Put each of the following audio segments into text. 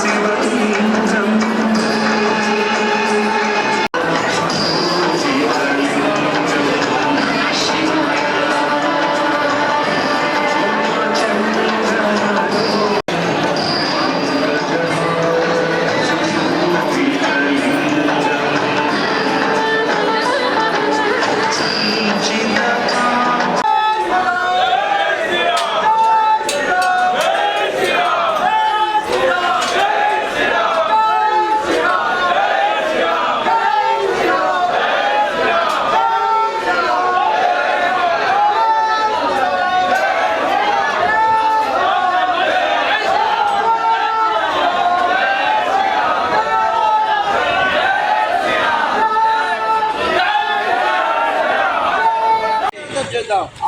silver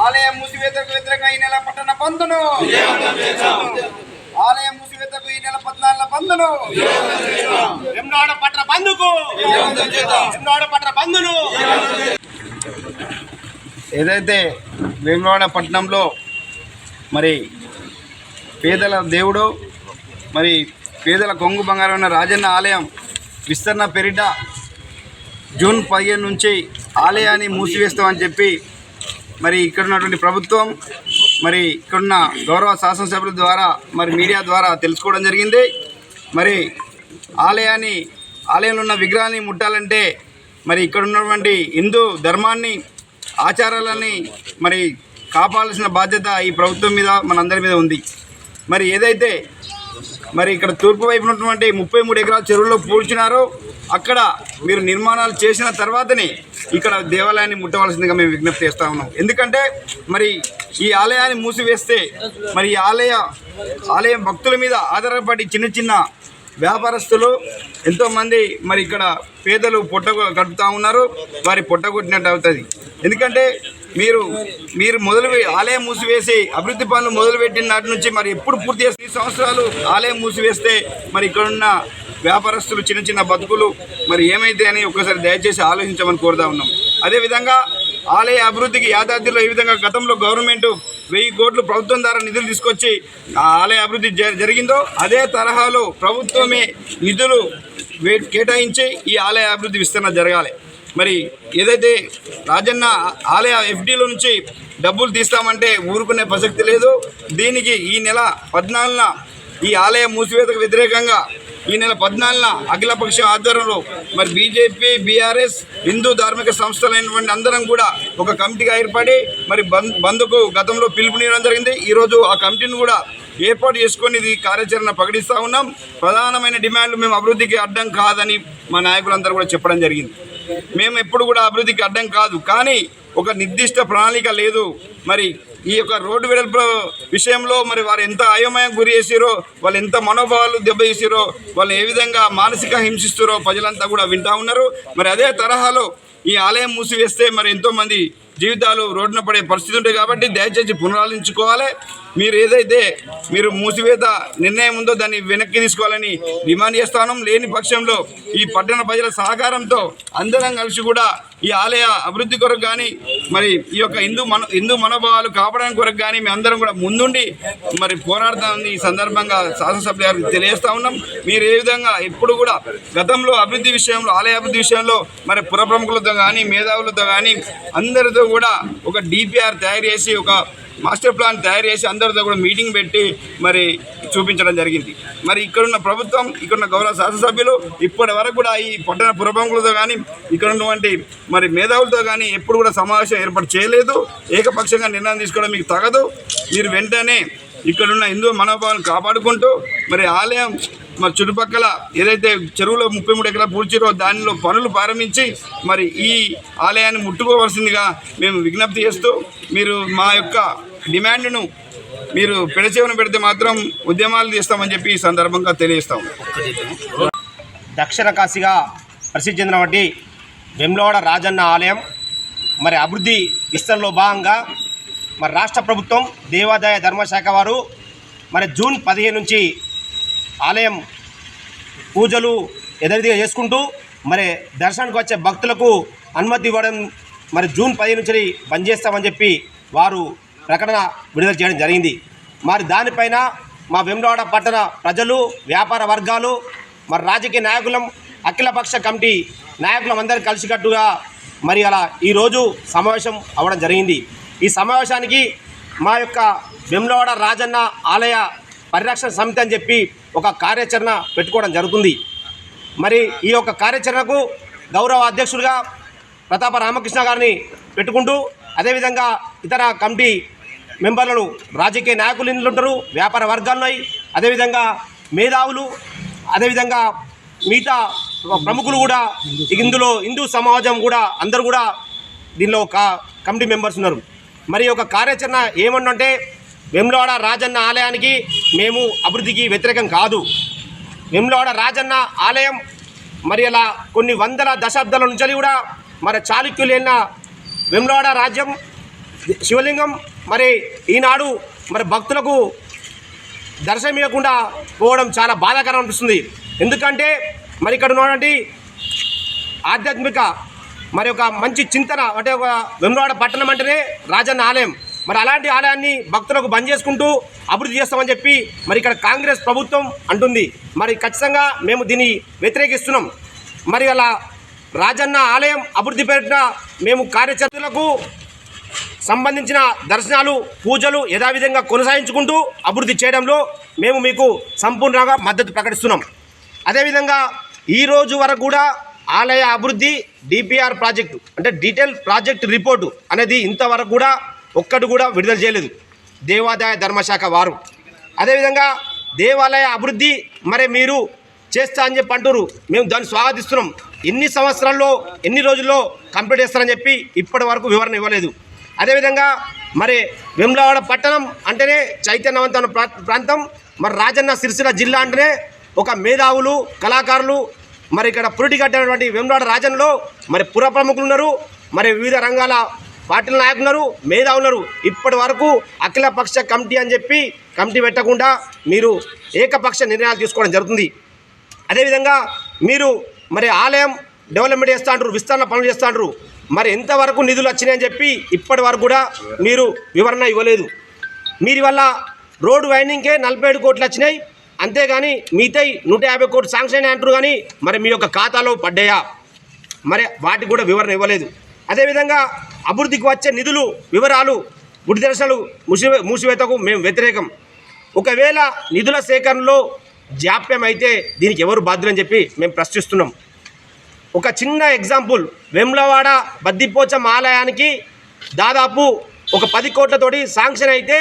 ఆలయ మూసివేతకు వ్యతిరేకంగా ఈ నెల పట్టణ బంధును ఆలయ మూసివేతకు ఈ నెల పద్నాలుగు బంధును వెమ్నాడ పట్ల బంధుకు. వెమ్నాడ పట్ల బంధును. ఏదైతే వేములవాడ పట్టణంలో మరి పేదల దేవుడు మరి పేదల కొంగు బంగారమైన రాజన్న ఆలయం విస్తరణ పెరిట జూన్ పదిహేను నుంచి ఆలయాన్ని మూసివేస్తామని చెప్పి మరి ఇక్కడ ఉన్నటువంటి ప్రభుత్వం మరి ఇక్కడున్న గౌరవ శాసనసభ్యుల ద్వారా మరి మీడియా ద్వారా తెలుసుకోవడం జరిగింది. మరి ఆలయాన్ని ఆలయంలో ఉన్న విగ్రహాన్ని ముట్టాలంటే మరి ఇక్కడ ఉన్నటువంటి హిందూ ధర్మాన్ని ఆచారాలని మరి కాపాడాల్సిన బాధ్యత ఈ ప్రభుత్వం మీద మనందరి మీద ఉంది. మరి ఏదైతే మరి ఇక్కడ తూర్పు వైపు ఉన్నటువంటి ముప్పై మూడు ఎకరాల చెరువులో పూడ్చినారో అక్కడ మీరు నిర్మాణాలు చేసిన తర్వాతనే ఇక్కడ దేవాలయాన్ని ముట్టవలసిందిగా మేము విజ్ఞప్తి చేస్తూ ఉన్నాం. ఎందుకంటే మరి ఈ ఆలయాన్ని మూసివేస్తే మరి ఈ ఆలయ ఆలయం భక్తుల మీద ఆధారపడి చిన్న చిన్న వ్యాపారస్తులు ఎంతోమంది మరి ఇక్కడ పేదలు పొట్ట గడుపుతూ ఉన్నారు. వారి పొట్ట కొట్టినట్టు అవుతుంది. ఎందుకంటే మీరు మీరు మొదలు ఆలయం మూసివేసి అభివృద్ధి పనులు మొదలుపెట్టిన నాటి నుంచి మరి ఎప్పుడు పూర్తి చేసి సంవత్సరాలు ఆలయం మూసివేస్తే మరి ఇక్కడున్న వ్యాపారస్తులు చిన్న చిన్న బతుకులు మరి ఏమైతే అని ఒకసారి దయచేసి ఆలోచించమని కోరుతా ఉన్నాం. అదేవిధంగా ఆలయ అభివృద్ధికి యాదాద్రిలో ఈ విధంగా గతంలో గవర్నమెంట్ వెయ్యి కోట్లు ప్రభుత్వం ద్వారా నిధులు తీసుకొచ్చి ఆ ఆలయ అభివృద్ధి జ- జరిగిందో అదే తరహాలో ప్రభుత్వమే నిధులు వే- కేటాయించి ఈ ఆలయ అభివృద్ధి విస్తరణ జరగాలి. మరి ఏదైతే రాజన్న ఆలయ ఎఫ్డీల నుంచి డబ్బులు తీస్తామంటే ఊరుకునే ప్రసక్తి లేదు. దీనికి ఈ నెల పద్నాలుగున ఈ ఆలయ మూసివేతకు వ్యతిరేకంగా ఈ నెల పద్నాలుగున అఖిలపక్ష ఆధ్వర్యంలో మరి బీజేపీ బీఆర్ఎస్ హిందూ ధార్మిక సంస్థలైనటువంటి అందరం కూడా ఒక కమిటీగా ఏర్పడి మరి బంద్ బంద్కు గతంలో పిలుపునివ్వడం జరిగింది. ఈరోజు ఆ కమిటీని కూడా ఏర్పాటు చేసుకొని ఇది కార్యాచరణ ప్రకటిస్తూ ఉన్నాం. ప్రధానమైన డిమాండ్లు మేము అభివృద్ధికి అడ్డం కాదని మా నాయకులందరూ కూడా చెప్పడం జరిగింది. మేము ఎప్పుడు కూడా అభివృద్ధికి అడ్డం కాదు. కానీ ఒక నిర్దిష్ట ప్రణాళిక లేదు. మరి ఈ యొక్క రోడ్డు వెడల్పు విషయంలో మరి వారు ఎంత అయోమయం గురి చేసిరో వాళ్ళు ఎంత మనోభావాలు దెబ్బతీసిరో వాళ్ళు ఏ విధంగా మానసిక హింసిస్తారో ప్రజలంతా కూడా వింటా ఉన్నారు. మరి అదే తరహాలో ఈ ఆలయం మూసివేస్తే మరి ఎంతోమంది జీవితాలు రోడ్డున పడే పరిస్థితి ఉంటుంది కాబట్టి దయచేసి పునరాలించుకోవాలి మీరు ఏదైతే మీరు మూసివేత నిర్ణయం ఉందో దాన్ని వెనక్కి తీసుకోవాలని డిమాండ్ చేస్తాను. లేని పక్షంలో ఈ పట్టణ ప్రజల సహకారంతో అందరం కలిసి కూడా ఈ ఆలయ అభివృద్ధి కొరకు కానీ మరి ఈ యొక్క హిందూ మన హిందూ మనోభావాలు కాపాడడానికి కొరకు కానీ మేము అందరం కూడా ముందుండి మరి పోరాడతామని ఈ సందర్భంగా శాసనసభ్యులు గారికి తెలియజేస్తా ఉన్నాం. మీరు ఏ విధంగా ఎప్పుడు కూడా గతంలో అభివృద్ధి విషయంలో ఆలయ అభివృద్ధి విషయంలో మరి పురప్రముఖులతో కానీ మేధావులతో కానీ అందరితో కూడా ఒక డిపిఆర్ తయారు చేసి ఒక మాస్టర్ ప్లాన్ తయారు చేసి అందరితో కూడా మీటింగ్ పెట్టి మరి చూపించడం జరిగింది. మరి ఇక్కడున్న ప్రభుత్వం ఇక్కడున్న గౌరవ శాసనసభ్యులు ఇప్పటి వరకు కూడా ఈ పట్టణ పురప్రముఖులతో కానీ ఇక్కడ ఉన్నటువంటి మరి మేధావులతో కానీ ఎప్పుడు కూడా సమావేశం ఏర్పాటు చేయలేదు. ఏకపక్షంగా నిర్ణయం తీసుకోవడం మీకు తగదు. మీరు వెంటనే ఇక్కడున్న హిందూ మనోభావాలను కాపాడుకుంటూ మరి ఆలయం మరి చుట్టుపక్కల ఏదైతే చెరువులో ముప్పై మూడు ఎకరాలు పూడ్చిరో దానిలో పనులు ప్రారంభించి మరి ఈ ఆలయాన్ని ముట్టుకోవాల్సిందిగా మేము విజ్ఞప్తి చేస్తూ మీరు మా యొక్క డిమాండ్ను మీరు పెడచేవన పెడితే మాత్రం ఉద్యమాలు తీస్తామని చెప్పి ఈ సందర్భంగా తెలియజేస్తాం. దక్షిణ కాశీగా ప్రసిద్ధి చెందినటువంటి వెమ్లవాడ రాజన్న ఆలయం మరి అభివృద్ధి విస్తరణలో భాగంగా మరి రాష్ట్ర ప్రభుత్వం దేవాదాయ ధర్మశాఖ వారు మరి జూన్ పదిహేను నుంచి ఆలయం పూజలు యథావిధిగా చేసుకుంటూ మరి దర్శనానికి వచ్చే భక్తులకు అనుమతి ఇవ్వడం మరి జూన్ పదిహేను నుంచి బంద్ చేస్తామని చెప్పి వారు ప్రకటన విడుదల చేయడం జరిగింది. మరి దానిపైన మా వెమ్లవాడ పట్టణ ప్రజలు వ్యాపార వర్గాలు మరి రాజకీయ నాయకులం అఖిలపక్ష కమిటీ నాయకులం అందరూ కలిసికట్టుగా మరి అలా ఈరోజు సమావేశం అవ్వడం జరిగింది. ఈ సమావేశానికి మా యొక్క వెమ్లవాడ రాజన్న ఆలయ పరిరక్షణ సమితి అని చెప్పి ఒక కార్యాచరణ పెట్టుకోవడం జరుగుతుంది. మరి ఈ యొక్క కార్యాచరణకు గౌరవ అధ్యక్షుడిగా ప్రతాప రామకృష్ణ గారిని పెట్టుకుంటూ అదేవిధంగా ఇతర కమిటీ మెంబర్లను రాజకీయ నాయకులు ఇంట్లో ఉంటారు వ్యాపార వర్గాలున్నాయి అదేవిధంగా మేధావులు అదేవిధంగా మిగతా ప్రముఖులు కూడా ఇందులో హిందూ సమాజం కూడా అందరూ కూడా దీనిలో ఒక కమిటీ మెంబర్స్ ఉన్నారు. మరి ఒక కార్యాచరణ ఏమన్నంటే వెమ్లవాడ రాజన్న ఆలయానికి మేము అభివృద్ధికి వ్యతిరేకం కాదు. వెమ్లవాడ రాజన్న ఆలయం మరి అలా కొన్ని వందల దశాబ్దాల నుంచి కూడా మరి చాళుక్యులైన వెళ్ళిన వెమ్లవాడ రాజ్యం శివలింగం మరి ఈనాడు మరి భక్తులకు దర్శనం ఇవ్వకుండా పోవడం చాలా బాధాకరం అనిపిస్తుంది. ఎందుకంటే మరి ఇక్కడ ఉన్నటువంటి ఆధ్యాత్మిక మరి ఒక మంచి చింతన అంటే ఒక వెమ్రవాడ పట్టణం అంటేనే రాజన్న ఆలయం. మరి అలాంటి ఆలయాన్ని భక్తులకు బంద్ చేసుకుంటూ అభివృద్ధి చేస్తామని చెప్పి మరి ఇక్కడ కాంగ్రెస్ ప్రభుత్వం అంటుంది. మరి ఖచ్చితంగా మేము దీన్ని వ్యతిరేకిస్తున్నాం. మరి అలా రాజన్న ఆలయం అభివృద్ధి పేరిట మేము కార్యచర్యలకు సంబంధించిన దర్శనాలు పూజలు యథావిధంగా కొనసాగించుకుంటూ అభివృద్ధి చేయడంలో మేము మీకు సంపూర్ణంగా మద్దతు ప్రకటిస్తున్నాం. అదేవిధంగా ఈ రోజు వరకు కూడా ఆలయ అభివృద్ధి డిపిఆర్ ప్రాజెక్టు అంటే డీటెయిల్ ప్రాజెక్ట్ రిపోర్టు అనేది ఇంతవరకు కూడా ఒక్కటి కూడా విడుదల చేయలేదు. దేవాదాయ ధర్మశాఖ వారు. అదేవిధంగా దేవాలయ అభివృద్ధి మరి మీరు చేస్తా అని చెప్పి అంటారు మేము దాన్ని స్వాగతిస్తున్నాం. ఎన్ని సంవత్సరాల్లో ఎన్ని రోజుల్లో కంప్లీట్ చేస్తారని చెప్పి ఇప్పటి వరకు వివరణ ఇవ్వలేదు. అదేవిధంగా మరి వెమ్లవాడ పట్టణం అంటేనే చైతన్యవంతమైన ప్రా- ప్రాంతం. మరి రాజన్న సిరిసిల్ల జిల్లా అంటేనే ఒక మేధావులు కళాకారులు మరి ఇక్కడ పురిటి కట్టినటువంటి వెమ్లవాడ రాజన్లో మరి పుర ప్రముఖులు ఉన్నారు. మరి వివిధ రంగాల పార్టీల నాయకులు ఉన్నారు మేధావులు ఉన్నారు. ఇప్పటి వరకు అఖిలపక్ష కమిటీ అని చెప్పి కమిటీ పెట్టకుండా మీరు ఏకపక్ష నిర్ణయాలు తీసుకోవడం జరుగుతుంది. అదేవిధంగా మీరు మరి ఆలయం డెవలప్మెంట్ చేస్తా అంటారు విస్తరణ పనులు చేస్తా అంటారు. మరి ఎంతవరకు నిధులు వచ్చినాయని చెప్పి ఇప్పటి వరకు కూడా మీరు వివరణ ఇవ్వలేదు. మీరు వల్ల రోడ్డు వైండింగ్కే నలభై ఏడు కోట్లు వచ్చినాయి. అంతేగాని మిగతాయి నూట యాభై కోట్లు శాంక్షన్ అయినాయి అంటారు కానీ మరి మీ యొక్క ఖాతాలో పడ్డాయా? మరి వాటికి కూడా వివరణ ఇవ్వలేదు. అదేవిధంగా అభివృద్ధికి వచ్చే నిధులు వివరాలు గుడి దర్శనాలు మూసి మూసివేతకు మేము వ్యతిరేకం. ఒకవేళ నిధుల సేకరణలో జాప్యం అయితే దీనికి ఎవరు బాధ్యులని చెప్పి మేము ప్రశ్నిస్తున్నాం. ఒక చిన్న ఎగ్జాంపుల్ వెమ్లవాడ బద్దిపోచం ఆలయానికి దాదాపు ఒక పది కోట్లతోటి శాంక్షన్ అయితే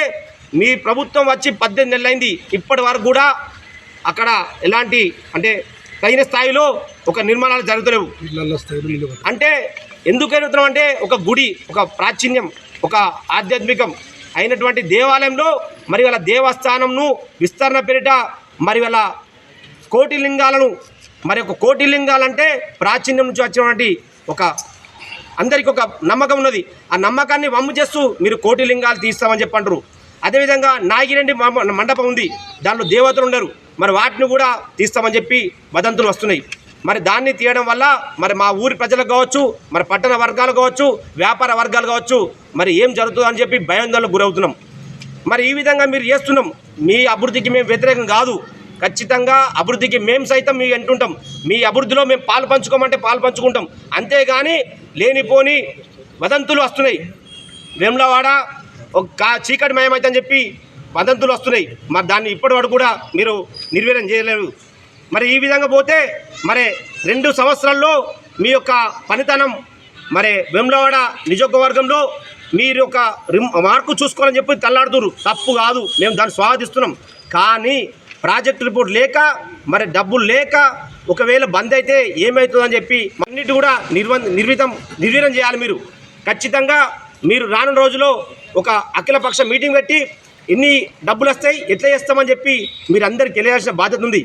మీ ప్రభుత్వం వచ్చి పద్దెనిమిది నెలలైంది. ఇప్పటి వరకు కూడా అక్కడ ఎలాంటి అంటే తగిన స్థాయిలో ఒక నిర్మాణాలు జరుగుతలేవు. అంటే ఎందుకు అడుగుతున్నాం అంటే ఒక గుడి ఒక ప్రాచీన్యం ఒక ఆధ్యాత్మికం అయినటువంటి దేవాలయంలో మరి వాళ్ళ దేవస్థానంను విస్తరణ పేరిట మరి వాళ్ళ కోటి లింగాలను మరి ఒక కోటి లింగాలంటే ప్రాచీన్యం నుంచి వచ్చినటువంటి ఒక అందరికి ఒక నమ్మకం ఉన్నది. ఆ నమ్మకాన్ని వమ్ము చేస్తూ మీరు కోటి లింగాలు తీస్తామని చెప్పి అంటారు అదేవిధంగా నాగిరెడ్డి మ- మండపం ఉంది. దాంట్లో దేవతలు ఉండరు. మరి వాటిని కూడా తీస్తామని చెప్పి వదంతులు వస్తున్నాయి. మరి దాన్ని తీయడం వల్ల మరి మా ఊరి ప్రజలకు కావచ్చు మరి పట్టణ వర్గాలు కావచ్చు వ్యాపార వర్గాలు కావచ్చు మరి ఏం జరుగుతుందో అని చెప్పి భయాందోళనకు గురవుతున్నాం. మరి ఈ విధంగా మీరు చేస్తున్నాం. మీ అభివృద్ధికి మేము వ్యతిరేకం కాదు. ఖచ్చితంగా అభివృద్ధికి మేము సైతం మీ అంటుంటాం. మీ అభివృద్ధిలో మేము పాలు పంచుకోమంటే పాలు పంచుకుంటాం. అంతేగాని లేనిపోని వదంతులు వస్తున్నాయి. వేములవాడ ఒక చీకటి మయమైతే అని చెప్పి వదంతులు వస్తున్నాయి. మరి దాన్ని ఇప్పటి వరకు కూడా మీరు నిర్వీర్యం చేయలేరు. మరి ఈ విధంగా పోతే మరి రెండు సంవత్సరాల్లో మీ యొక్క పనితనం మరి వెమ్లవాడ నియోజకవర్గంలో మీరు ఒక మార్కు చూసుకోవాలని చెప్పి తల్లాడుతురు తప్పు కాదు. మేము దాన్ని స్వాగతిస్తున్నాం. కానీ ప్రాజెక్ట్ రిపోర్ట్ లేక మరి డబ్బులు లేక ఒకవేళ బంద్ అయితే ఏమవుతుందని చెప్పి అన్నిటి కూడా నిర్వ నిర్వితం నిర్వీర్యం చేయాలి మీరు. ఖచ్చితంగా మీరు రానున్న రోజులో ఒక అఖిలపక్ష మీటింగ్ పెట్టి ఎన్ని డబ్బులు వస్తాయి ఎట్లా చేస్తామని చెప్పి మీరు అందరికి తెలియాల్సిన బాధ్యత ఉంది.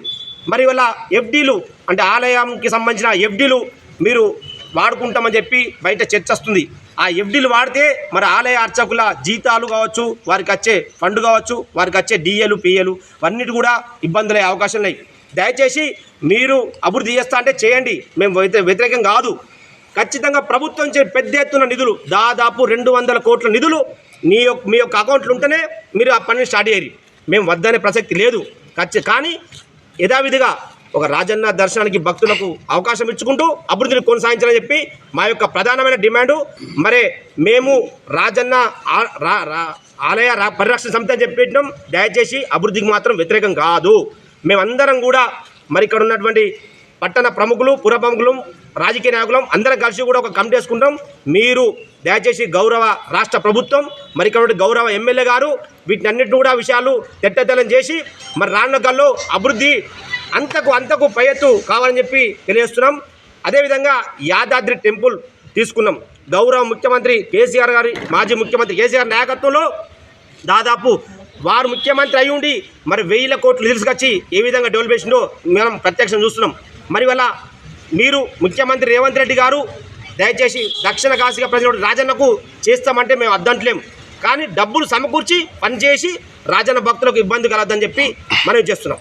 మరి వాళ్ళ ఎఫ్డీలు అంటే ఆలయంకి సంబంధించిన ఎఫ్డీలు మీరు వాడుకుంటామని చెప్పి బయట చర్చ వస్తుంది. ఆ ఎఫ్డీలు వాడితే మరి ఆలయ అర్చకుల జీతాలు కావచ్చు వారికి వచ్చే ఫండ్ కావచ్చు వారికి వచ్చే డిఏలు పిఏలు అన్నిటి కూడా ఇబ్బందులు అయ్యే అవకాశం ఉన్నాయి. దయచేసి మీరు అభివృద్ధి చేస్తా అంటే చేయండి. మేము వ్యతి- వ్యతిరేకం కాదు. ఖచ్చితంగా ప్రభుత్వం చే పెద్ద ఎత్తున నిధులు దాదాపు రెండు వందల కోట్ల నిధులు మీ యొక్క మీ యొక్క అకౌంట్లు ఉంటేనే మీరు ఆ పనిని స్టార్ట్ చేయరు మేము వద్దనే ప్రసక్తి లేదు. ఖచ్చి కానీ యథావిధిగా ఒక రాజన్న దర్శనానికి భక్తులకు అవకాశం ఇచ్చుకుంటూ అభివృద్ధిని కొనసాగించాలని చెప్పి మా యొక్క ప్రధానమైన డిమాండు. మరి మేము రాజన్న ఆలయ పరిరక్షణ సమితి అని చెప్పి పెట్టినాం దయచేసి అభివృద్ధికి మాత్రం వ్యతిరేకం కాదు. మేమందరం కూడా మరి ఇక్కడ ఉన్నటువంటి పట్టణ ప్రముఖులు పుర ప్రముఖులు రాజకీయ నాయకులం అందరం కలిసి కూడా ఒక కమిటీ వేసుకుంటాం. మీరు దయచేసి గౌరవ రాష్ట్ర ప్రభుత్వం మరి ఇక్కడ గౌరవ ఎమ్మెల్యే గారు వీటిని అన్నింటిని కూడా విషయాలు తెట్టతెలం చేసి మరి రానుకల్లో అభివృద్ధి అంతకు అంతకు పై ఎత్తు కావాలని చెప్పి తెలియజేస్తున్నాం. అదేవిధంగా యాదాద్రి టెంపుల్ తీసుకున్నాం. గౌరవ ముఖ్యమంత్రి కేసీఆర్ గారి మాజీ ముఖ్యమంత్రి కేసీఆర్ నాయకత్వంలో దాదాపు వారు ముఖ్యమంత్రి అయి ఉండి మరి వెయ్యిల కోట్లు తీసుకొచ్చి ఏ విధంగా డెవలప్ చేసిండో మనం ప్రత్యక్షం చూస్తున్నాం. మరి వల్ల మీరు ముఖ్యమంత్రి రేవంత్ రెడ్డి గారు దయచేసి దక్షిణ కాశీగా ప్రజలు రాజన్నకు చేస్తామంటే మేము అద్దంట్లేం. కానీ డబ్బులు సమకూర్చి పనిచేసి రాజన్న భక్తులకు ఇబ్బంది కలగదని చెప్పి మనం చేస్తున్నాం.